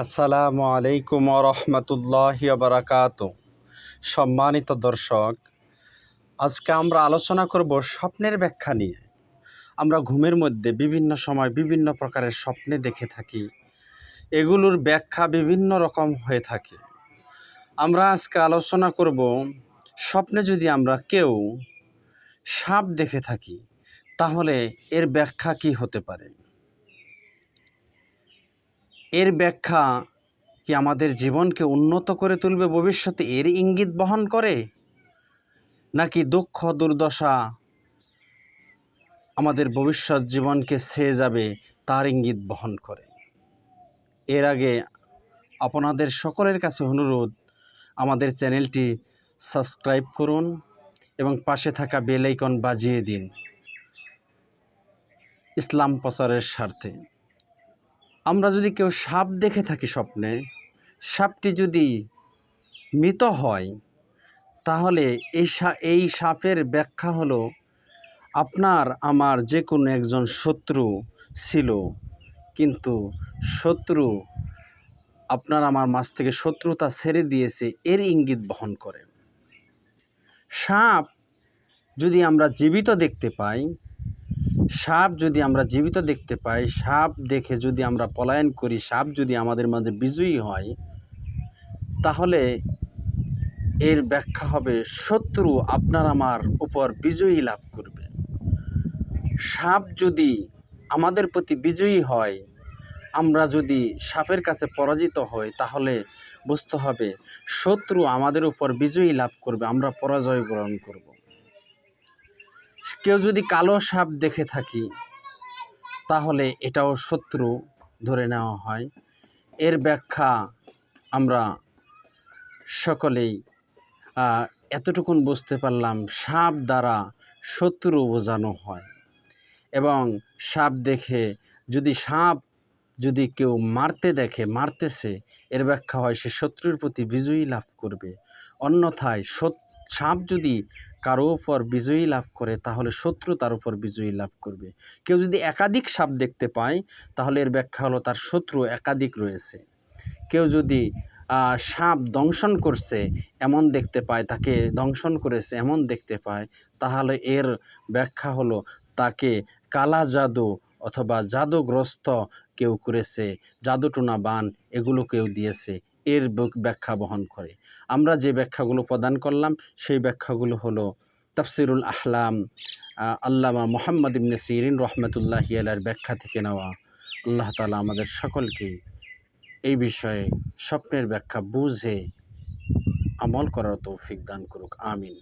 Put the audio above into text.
আসসালামু আলাইকুম রহমতুল্লাহ বারাকাত। সম্মানিত দর্শক, আজকে আমরা আলোচনা করব স্বপ্নের ব্যাখ্যা নিয়ে। আমরা ঘুমের মধ্যে বিভিন্ন সময় বিভিন্ন প্রকারের স্বপ্নে দেখে থাকি। এগুলোর ব্যাখ্যা বিভিন্ন রকম হয়ে থাকে। আমরা আজকে আলোচনা করব স্বপ্নে যদি আমরা কেউ সাপ দেখে থাকি, তাহলে এর ব্যাখ্যা কি হতে পারে? এর ব্যাখ্যা কি আমাদের জীবনকে উন্নত করে তুলবে, ভবিষ্যতে এর ইঙ্গিত বহন করে? নাকি দুঃখ, দুর্দশা আমাদের ভবিষ্যৎ জীবনকে ছেয়ে যাবে, তার ইঙ্গিত বহন করে? এর আগে আপনাদের সকলের কাছে অনুরোধ, আমাদের চ্যানেলটি সাবস্ক্রাইব করুন এবং পাশে থাকা বেল আইকন বাজিয়ে দিন। ইসলাম প্রচারের স্বার্থে। আমরা যদি কেউ সাপ দেখে থাকি স্বপ্নে, সাপটি যদি মৃত হয়, তাহলে এই এই সাপের ব্যাখ্যা হলো, আপনার, আমার যে কোনো একজন শত্রু ছিল, কিন্তু শত্রু আপনার আমার মাছ থেকে শত্রুতা ছেড়ে দিয়েছে, এর ইঙ্গিত বহন করে। সাপ যদি আমরা জীবিত দেখতে পাই সাপ যদি আমরা জীবিত দেখতে পাই, সাপ দেখে যদি আমরা পলায়ন করি, সাপ যদি আমাদের মাঝে বিজয়ী হয়, তাহলে এর ব্যাখ্যা হবে, শত্রু আপনার আমার উপর বিজয়ী লাভ করবে। সাপ যদি আমাদের প্রতি বিজয়ী হয়, আমরা যদি সাপের কাছে পরাজিত হই, তাহলে বুঝতে হবে, শত্রু আমাদের উপর বিজয়ী লাভ করবে, আমরা পরাজয় গ্রহণ করব। কেউ যদি কালো সাপ দেখে থাকি, তাহলে এটাও শত্রু ধরে নেওয়া হয়। এর ব্যাখ্যা আমরা সকলেই এতটুকুন বুঝতে পারলাম সাপ দ্বারা শত্রু বোঝানো হয়। এবং সাপ দেখে যদি সাপ যদি কেউ মারতে দেখে, মারতেছে, এর ব্যাখ্যা হয় সে শত্রুর প্রতি বিজয়ী লাভ করবে। অন্যথায় সাপ যদি কারও উপর বিজয়ী লাভ করে, তাহলে শত্রু তার উপর বিজয়ী লাভ করবে। কেউ যদি একাধিক সাপ দেখতে পায়, তাহলে এর ব্যাখ্যা হলো তার শত্রু একাধিক রয়েছে। কেউ যদি সাপ দংশন করছে, এমন দেখতে পায়, তাকে দংশন করেছে, এমন দেখতে পায়, তাহলে এর ব্যাখ্যা হলো তাকে কালা জাদু অথবা জাদুগ্রস্ত কেউ করেছে, জাদুটোনা বান এগুলো কেউ দিয়েছে। এর ব্যাখ্যা বহন করে। আমরা যে ব্যাখ্যাগুলো প্রদান করলাম, সেই ব্যাখ্যাগুলো হলো তফসিরুল আহলাম আল্লামা মোহাম্মদ ইবনে সিরিন রহমতুল্লাহ ইয়ালার ব্যাখ্যা থেকে নেওয়া। আল্লাহ তালা আমাদের সকলকে এই বিষয়ে স্বপ্নের ব্যাখ্যা বুঝে আমল করার তৌফিক দান করুক, আমিন।